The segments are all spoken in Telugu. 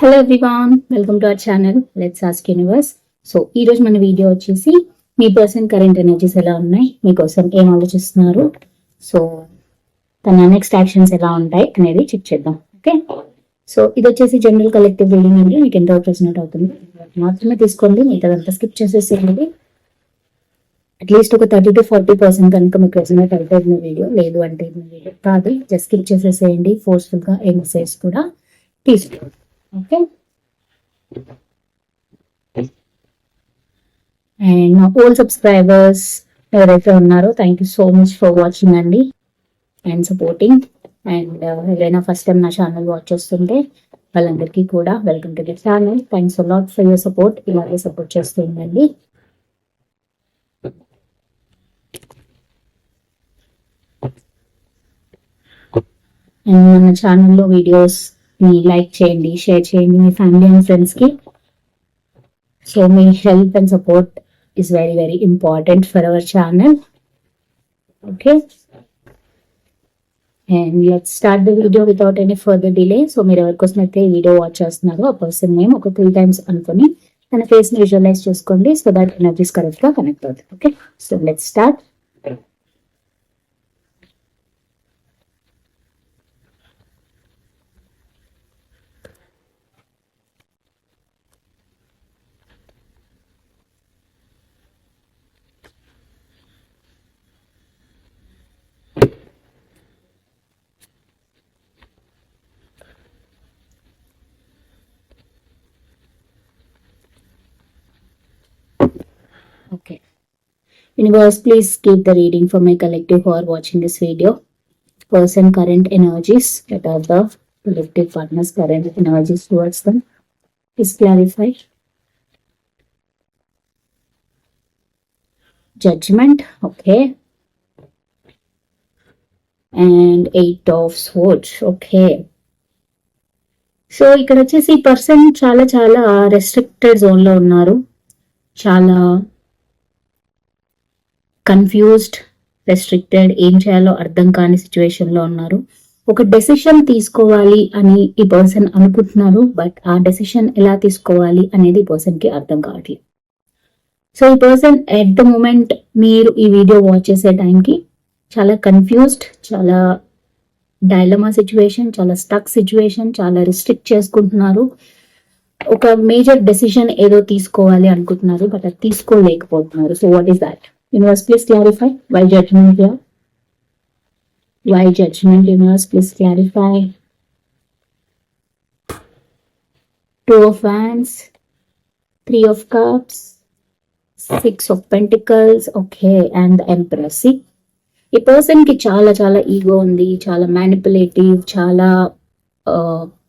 Hello everyone welcome to our channel let's ask universe so ఈ రోజు మన వీడియో వచ్చేసి మీ పర్సన్ కరెంట్ ఎనర్జీస్ ఎలా ఉన్నాయి మీకోసం ఏం ఆలోచిస్తున్నారు? సో తన నెక్స్ట్ యాక్షన్స్ ఎలా ఉంటాయి అనేది చెక్ చేద్దాం ఓకే సో ఇది వచ్చేసి జనరల్ కలెక్టివ్ రీడింగ్ అండి మీకు ఎంత ప్రెసినెంట్ అవుతుంది? మాత్రమే తీసుకోండి మిగతాదంతా స్కిప్ చేసేసేయండి. అట్లీస్ట్ ఒక థర్టీ టు ఫార్టీ పర్సెంట్ కనుక మీకు రెసినేట్ అయితే మీ వీడియో లేదు అంటే మీ వీడియో కాదు. జస్ట్ స్కిప్ చేసేసేయండి ఫోర్స్ఫుల్గా ఏ మెసేజ్ కూడా తీసుకోండి. ఓకే అండ్ నా ఓల్డ్ సబ్స్క్రైబర్స్ ఎవరైతే ఉన్నారో thank you so much for watching అండి అండ్ సపోర్టింగ్ అండ్ ఎవరైనా ఫస్ట్ టైం నా ఛానల్ వాచ్ చేస్తుంటే వాళ్ళందరికీ కూడా welcome to the channel thanks lot for your support ఇలాగే సపోర్ట్ చేస్తూ ఉండండి. అండ్ మన ఛానల్లో వీడియోస్ ని లైక్ చేయండి షేర్ చేయండి మీ ఫ్యామిలీ అండ్ ఫ్రెండ్స్కి so me help and support is very very important for our channel okay and let start the video without any further delay so మీరు ఎవరికోసం అయితే వీడియో వాచ్ చేస్తున్నారో ఆ పర్సన్ నేమ్ ఒక త్రీ టైమ్స్ అనుకుని తన ఫేస్ని విజువలైజ్ చేసుకోండి. సో దాట్ ఎనర్జీస్ కరెక్ట్గా కనెక్ట్ అవుతుంది. Okay so let start Okay. Universe, please keep the reading for my collective who are watching this video. Person current energies that are the collective partners current energies towards them. Please clarify. Judgment, okay. And eight of swords, okay. So ఇక్కడ వచ్చేసి ఈ పర్సన్ చాలా చాలా రెస్ట్రిక్టెడ్ జోన్లో ఉన్నారు చాలా కన్ఫ్యూజ్డ్ రెస్ట్రిక్టెడ్ ఏం చేయాలో అర్థం కాని సిచ్యువేషన్లో ఉన్నారు. ఒక డెసిషన్ తీసుకోవాలి అని ఈ పర్సన్ అనుకుంటున్నారు బట్ ఆ డెసిషన్ ఎలా తీసుకోవాలి అనేది పర్సన్కి పర్సన్కి అర్థం కావట్లేదు. సో ఈ పర్సన్ ఎట్ ద మూమెంట్ మీరు ఈ వీడియో వాచ్ చేసే టైంకి చాలా కన్ఫ్యూజ్డ్ చాలా డైలమా సిచ్యువేషన్ చాలా స్టక్ సిచ్యువేషన్ చాలా రిస్ట్రిక్ట్ చేసుకుంటున్నారు. ఒక మేజర్ డెసిషన్ ఏదో తీసుకోవాలి అనుకుంటున్నారు బట్ అది తీసుకోలేకపోతున్నారు. So what is that universe please clarify why judgement why judgement universe please clarify two of hands three of cups six of pentacles okay and empress ఈ పర్సన్కి చాలా చాలా ఈగో ఉంది చాలా మ్యానిపులేటివ్ చాలా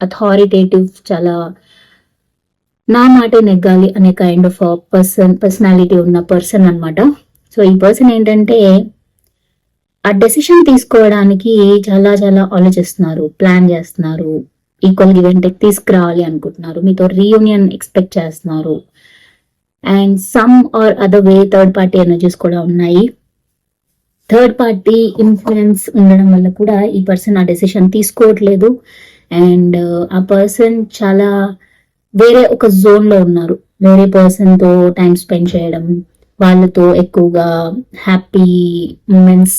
అథారిటేటివ్ చాలా నా మాట నెగ్గాలి అనే కైండ్ ఆఫ్ పర్సన్ పర్సనాలిటీ ఉన్న పర్సన్ అన్నమాట. సో ఈ పర్సన్ ఏంటంటే ఆ డెసిషన్ తీసుకోవడానికి చాలా చాలా ఆలోచిస్తున్నారు ప్లాన్ చేస్తున్నారు ఈక్వల్ గివ్ తీసుకురావాలి అనుకుంటున్నారు మీతో రీయూనియన్ ఎక్స్పెక్ట్ చేస్తున్నారు. And some or other way third party energies కూడా ఉన్నాయి. థర్డ్ పార్టీ ఇన్ఫ్లుయెన్స్ ఉండడం వల్ల కూడా ఈ పర్సన్ ఆ డెసిషన్ తీసుకోవట్లేదు. అండ్ ఆ పర్సన్ చాలా వేరే ఒక జోన్లో ఉన్నారు. వేరే పర్సన్తో టైం స్పెండ్ చేయడం వాళ్ళతో ఎక్కువగా హ్యాపీ మూమెంట్స్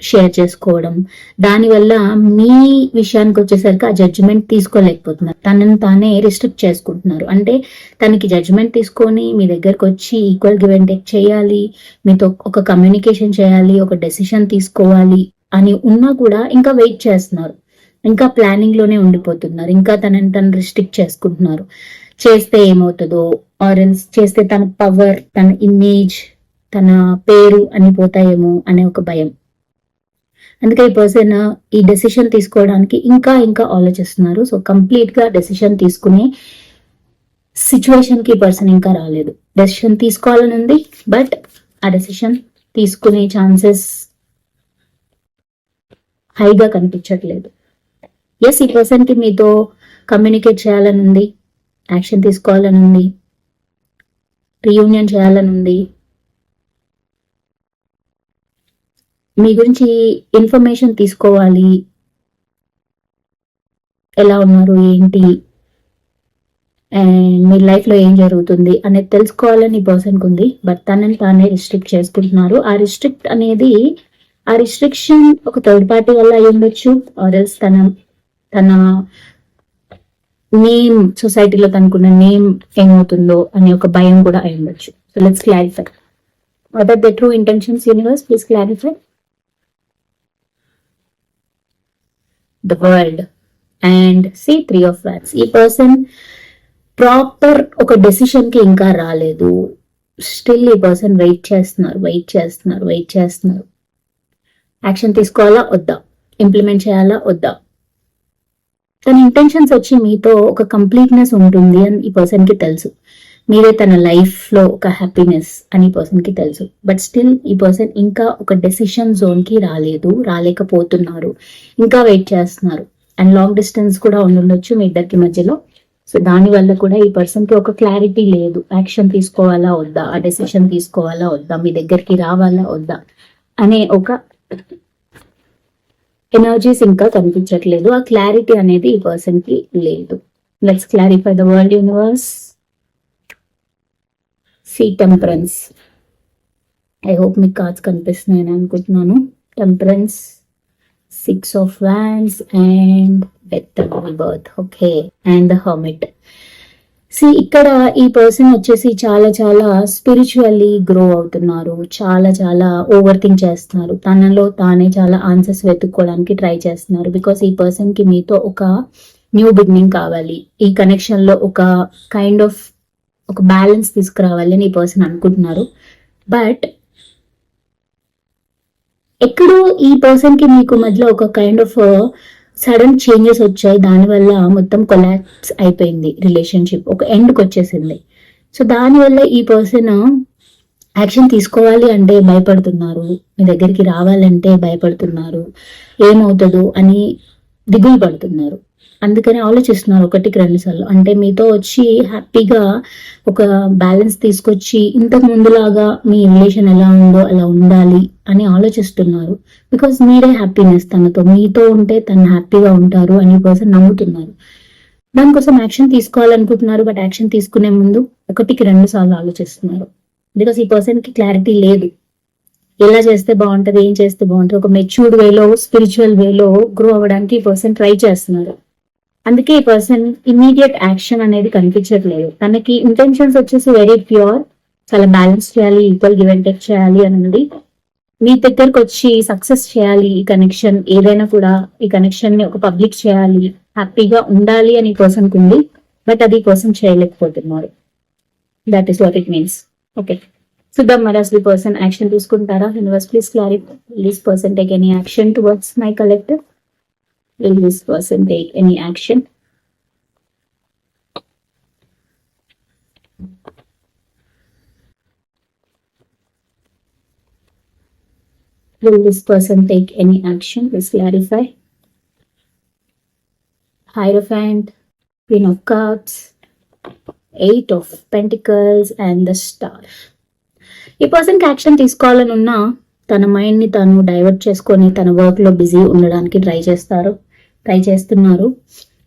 షేర్ చేసుకోవడం. దానివల్ల మీ విషయానికి వచ్చేసరికి ఆ జడ్జిమెంట్ తీసుకోలేకపోతున్నారు. తనని తానే రిస్ట్రిక్ట్ చేసుకుంటున్నారు. అంటే తనకి జడ్జిమెంట్ తీసుకొని మీ దగ్గరకు వచ్చి ఈక్వల్ గివ్ అండ్ టేక్ చేయాలి మీతో ఒక కమ్యూనికేషన్ చేయాలి ఒక డెసిషన్ తీసుకోవాలి అని ఉన్నా కూడా ఇంకా వెయిట్ చేస్తున్నారు. ఇంకా ప్లానింగ్లోనే ఉండిపోతున్నారు. ఇంకా తనని తను రిస్ట్రిక్ట్ చేసుకుంటున్నారు. చేస్తే ఏమవుతుందో ఆరెన్స్ చేస్తే తన పవర్ తన ఇమేజ్ తన పేరు అని పోతాయేమో అనే ఒక భయం. అందుకే ఈ పర్సన్ ఈ డెసిషన్ తీసుకోవడానికి ఇంకా ఇంకా ఆలోచిస్తున్నారు. సో కంప్లీట్గా డెసిషన్ తీసుకునే సిచ్యువేషన్కి పర్సన్ ఇంకా రాలేదు. డెసిషన్ తీసుకోవాలని ఉంది బట్ ఆ డెసిషన్ తీసుకునే ఛాన్సెస్ హైగా కనిపించట్లేదు. ఎస్ ఈ పర్సన్కి మీతో కమ్యూనికేట్ చేయాలని ఉంది యాక్షన్ తీసుకోవాలని ఉంది. రీయూనియన్ చేయాలని ఉంది మీ గురించి ఇన్ఫర్మేషన్ తీసుకోవాలి. ఎలా ఉన్నారు ఏంటి? అండ్ మీ లైఫ్లో ఏం జరుగుతుంది అనేది తెలుసుకోవాలని పర్సన్కి ఉంది బట్ తనని తానే రిస్ట్రిక్ట్ చేసుకుంటున్నారు. ఆ రిస్ట్రిక్ట్ అనేది ఆ రిస్ట్రిక్షన్ ఒక థర్డ్ పార్టీ వల్ల అయి ఉండొచ్చు ఆర్ఎల్స్ తన తన నేమ్ సొసైటీలో తనకున్న నేమ్ ఏమవుతుందో అనే ఒక భయం కూడా అయి ఉండొచ్చు. So let's clarify what are the true intentions universe please clarify the world and see three of wands ఈ పర్సన్ ప్రాపర్ ఒక డెసిషన్కి ఇంకా రాలేదు. స్టిల్ ఈ పర్సన్ వెయిట్ చేస్తున్నారు వెయిట్ చేస్తున్నారు వెయిట్ చేస్తున్నారు. యాక్షన్ తీసుకోవాలా? వద్దా? ఇంప్లిమెంట్ చేయాలా? వద్దా? తన ఇంటెన్షన్స్ వచ్చి మీతో ఒక కంప్లీట్నెస్ ఉంటుంది అని ఈ పర్సన్కి తెలుసు. మీరే తన లైఫ్లో ఒక హ్యాపీనెస్ అని ఈ పర్సన్కి తెలుసు. బట్ స్టిల్ ఈ పర్సన్ ఇంకా ఒక డెసిషన్ జోన్కి రాలేదు రాలేకపోతున్నారు ఇంకా వెయిట్ చేస్తున్నారు. అండ్ లాంగ్ డిస్టెన్స్ కూడా ఉండొచ్చు మీ ఇద్దరికి మధ్యలో. సో దాని వల్ల కూడా ఈ పర్సన్కి ఒక క్లారిటీ లేదు. యాక్షన్ తీసుకోవాలా వద్దా? ఆ డెసిషన్ తీసుకోవాలా వద్దా? మీ దగ్గరికి రావాలా వద్దా? అనే ఒక ఎనర్జీస్ ఇంకా కనిపించట్లేదు. ఆ క్లారిటీ అనేది ఈ పర్సన్కి లేదు. Let's clarify the world universe see temperance I hope మీకు కార్డ్స్ కనిపిస్తున్నాయని అనుకుంటున్నాను. Temperance six of wands and death birth okay and the hermit see ఇక్కడ ఈ పర్సన్ వచ్చేసి చాలా చాలా స్పిరిచువల్లీ గ్రో అవుతున్నారు. చాలా చాలా ఓవర్ థింక్ చేస్తున్నారు. తనలో తానే చాలా ఆన్సర్స్ వెతుక్కోవడానికి ట్రై చేస్తున్నారు. బికాస్ ఈ పర్సన్కి మీతో ఒక న్యూ బిగినింగ్ కావాలి. ఈ కనెక్షన్లో ఒక కైండ్ ఆఫ్ ఒక బ్యాలెన్స్ తీసుకురావాలి అని ఈ పర్సన్ అనుకుంటున్నారు. బట్ ఎక్కడో ఈ పర్సన్కి మీకు మధ్యలో ఒక కైండ్ ఆఫ్ సడన్ చేంజెస్ వచ్చాయి. దానివల్ల మొత్తం కొలాప్స్ అయిపోయింది రిలేషన్షిప్. ఒక ఎండ్కి వచ్చేసింది. సో దానివల్ల ఈ పర్సన్ యాక్షన్ తీసుకోవాలి అంటే భయపడుతున్నారు. మీ దగ్గరికి రావాలంటే భయపడుతున్నారు. ఏమవుతుందో అని దిగులు పడుతున్నారు. అందుకని ఆలోచిస్తున్నారు ఒకటికి రెండు సార్లు. అంటే మీతో వచ్చి హ్యాపీగా ఒక బ్యాలెన్స్ తీసుకొచ్చి ఇంతకు ముందులాగా మీ రిలేషన్ ఎలా ఉందో అలా ఉండాలి అని ఆలోచిస్తున్నారు. బికాస్ మీరే హ్యాపీనెస్ తనతో. మీతో ఉంటే తను హ్యాపీగా ఉంటారు అని పర్సన్ నమ్ముతున్నారు. దానికోసం యాక్షన్ తీసుకోవాలనుకుంటున్నారు బట్ యాక్షన్ తీసుకునే ముందు ఒకటికి రెండు సార్లు ఆలోచిస్తున్నారు. బికాస్ ఈ పర్సన్కి క్లారిటీ లేదు. ఎలా చేస్తే బాగుంటది ఏం చేస్తే బాగుంటుంది ఒక మెచ్యూర్డ్ వేలో స్పిరిచువల్ వేలో గ్రో అవ్వడానికి ఈ పర్సన్ ట్రై చేస్తున్నారు. అందుకే ఈ పర్సన్ ఇమీడియట్ యాక్షన్ అనేది కనిపించట్లేదు. తనకి ఇంటెన్షన్స్ వచ్చేసి వెరీ ప్యూర్ చాలా బ్యాలెన్స్ చేయాలి ఈక్వల్ గివ్ అండ్ టెక్ చేయాలి అని ఉంది. మీ దగ్గరకు వచ్చి సక్సెస్ చేయాలి ఈ కనెక్షన్ ఏదైనా కూడా ఈ కనెక్షన్ని ఒక పబ్లిక్ చేయాలి హ్యాపీగా ఉండాలి అని పర్సన్ ఉంది. బట్ అది పర్సన్ చేయలేకపోతున్నారు. That is what it means okay చూద్దాం మరి అసలు పర్సన్ యాక్షన్ తీసుకుంటారా? Universe please clarify please person take any action towards my collective will this person take any action? Will this person take any action? Please clarify. Hierophant, Queen of Cups, Eight of Pentacles and the Star. ఈ పర్సన్కి యాక్షన్ తీసుకోవాలని ఉన్నా తన మైండ్ని తను డైవర్ట్ చేసుకొని తన వర్క్లో బిజీ ఉండడానికి ట్రై చేస్తారు ట్రై చేస్తున్నారు.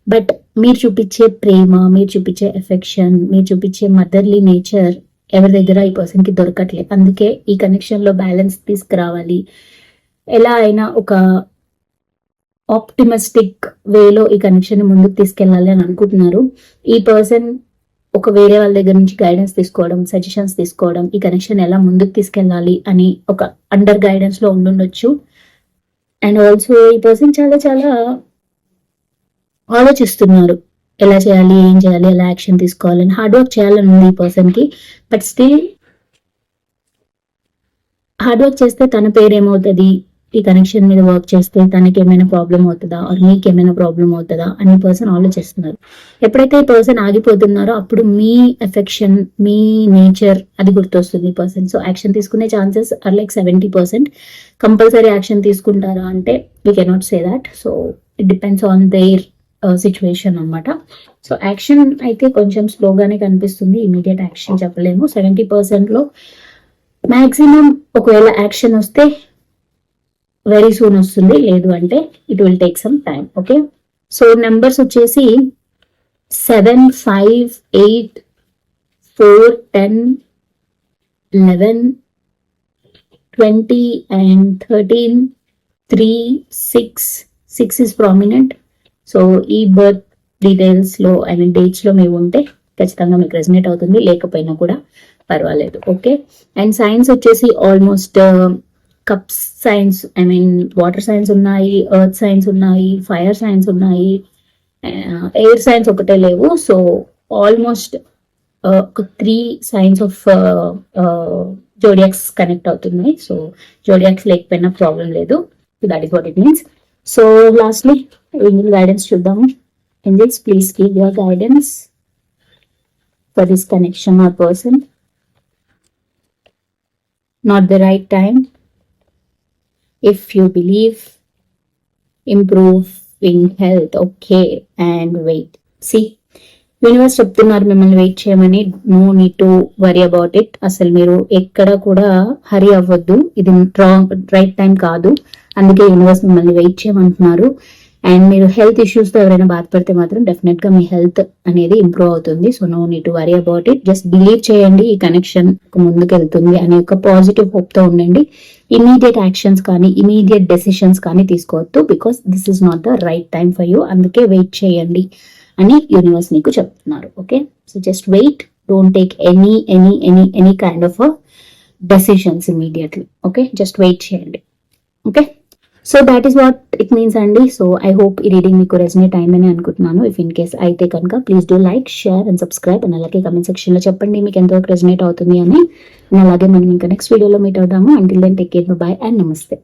బట్ మీరు చూపించే ప్రేమ మీరు చూపించే ఎఫెక్షన్ మీరు చూపించే మదర్లీ నేచర్ ఎవరి దగ్గర ఈ పర్సన్కి దొరకట్లేదు అందుకే ఈ కనెక్షన్లో బ్యాలెన్స్ తీసుకురావాలి. ఎలా అయినా ఒక ఆప్టిమిస్టిక్ వేలో ఈ కనెక్షన్ ముందుకు తీసుకెళ్ళాలి అని అనుకుంటున్నారు. ఈ పర్సన్ ఒక వేరే వాళ్ళ దగ్గర నుంచి గైడెన్స్ తీసుకోవడం సజెషన్స్ తీసుకోవడం ఈ కనెక్షన్ ఎలా ముందుకు తీసుకెళ్ళాలి అని ఒక అండర్ గైడెన్స్లో ఉండుండొచ్చు. అండ్ ఆల్సో ఈ పర్సన్ చాలా చాలా ఆలోచిస్తున్నారు. ఎలా చేయాలి ఏం చేయాలి ఎలా యాక్షన్ తీసుకోవాలని. హార్డ్ వర్క్ చేయాలని ఉంది ఈ పర్సన్కి బట్ స్టిల్ హార్డ్ వర్క్ చేస్తే తన పేరు ఏమవుతుంది? ఈ కనెక్షన్ మీద వర్క్ చేస్తే తనకి ఏమైనా ప్రాబ్లం అవుతుందా? ఆర్ మీకు ఏమైనా ప్రాబ్లం అవుతుందా? అని పర్సన్ ఆలోచిస్తున్నారు. ఎప్పుడైతే ఈ పర్సన్ ఆగిపోతున్నారో అప్పుడు మీ ఎఫెక్షన్ మీ నేచర్ అది గుర్తొస్తుంది పర్సన్. సో యాక్షన్ తీసుకునే chances are like seventy percent. Compulsory action తీసుకుంటారా అంటే we cannot say that so it depends on their situation అనమాట సో యాక్షన్ అయితే కొంచెం స్లోగానే కనిపిస్తుంది. ఇమీడియట్ యాక్షన్ చెప్పలేము. సెవెంటీ పర్సెంట్లో మాక్సిమం ఒకవేళ యాక్షన్ వస్తే వెరీ సూన్ వస్తుంది. లేదు అంటే it will take some time okay so numbers వచ్చేసి seven five eight four ten eleven twenty and thirteen three six six is prominent so ఈ బర్త్ డీటెయిల్స్లో ఐ మీన్ డేట్స్లో మేము ఉంటే ఖచ్చితంగా మీకు రెసినేట్ అవుతుంది. లేకపోయినా కూడా పర్వాలేదు. ఓకే అండ్ సైన్స్ వచ్చేసి almost cups signs I mean water signs ఉన్నాయి ఎర్త్ సైన్స్ ఉన్నాయి ఫైర్ సైన్స్ ఉన్నాయి uh, ఎయిర్ సైన్స్ ఒకటే లేవు. సో ఆల్మోస్ట్ uh, ఒక three signs of zodiacs connect అవుతున్నాయి. సో జోడియాక్స్ లేకపోయినా ప్రాబ్లం లేదు. That is what it means so lastly angel guidance చూద్దాము. Angels please give your guidance for this connection or person not the right time if you believe improving health okay and wait see universe చెప్తున్నారు మిమ్మల్ని వెయిట్ చేయమని. No need to worry about it అసలు మీరు ఎక్కడ కూడా హరీ అవ్వద్దు. ఇది రాంగ్ రైట్ టైం కాదు. అందుకే యూనివర్స్ మిమ్మల్ని వెయిట్ చేయమంటున్నారు. అండ్ మీరు హెల్త్ ఇష్యూస్తో ఎవరైనా బాధపడితే మాత్రం డెఫినెట్గా మీ హెల్త్ అనేది ఇంప్రూవ్ అవుతుంది. So no need to worry about it just believe చేయండి ఈ కనెక్షన్ ముందుకు వెళ్తుంది అనే ఒక పాజిటివ్ హోప్తో ఉండండి. ఇమీడియట్ యాక్షన్స్ కానీ ఇమీడియట్ డెసిషన్స్ కానీ తీసుకోవద్దు because this is not the right time for you అందుకే వెయిట్ చేయండి అని యూనివర్స్ మీకు చెప్తున్నారు. Okay so just wait don't take any any any any kind of decisions immediately okay just wait చేయండి. Okay so that is what it means అండి సో ఐ హోప్ ఈ రీడింగ్ మీకు రెసినేట్ అయిందని అనుకుంటున్నాను. ఇఫ్ ఇన్ కేస్ అయితే కనుక please do like share and subscribe and అలాగే కమెంట్ సెక్షన్లో చెప్పండి మీకు ఎంతవరకు రెసినేట్ అవుతుంది అని. అలాగే మనం ఇంకా నెక్స్ట్ వీడియోలో మీట్ అవుతాము until then take care bye and namaste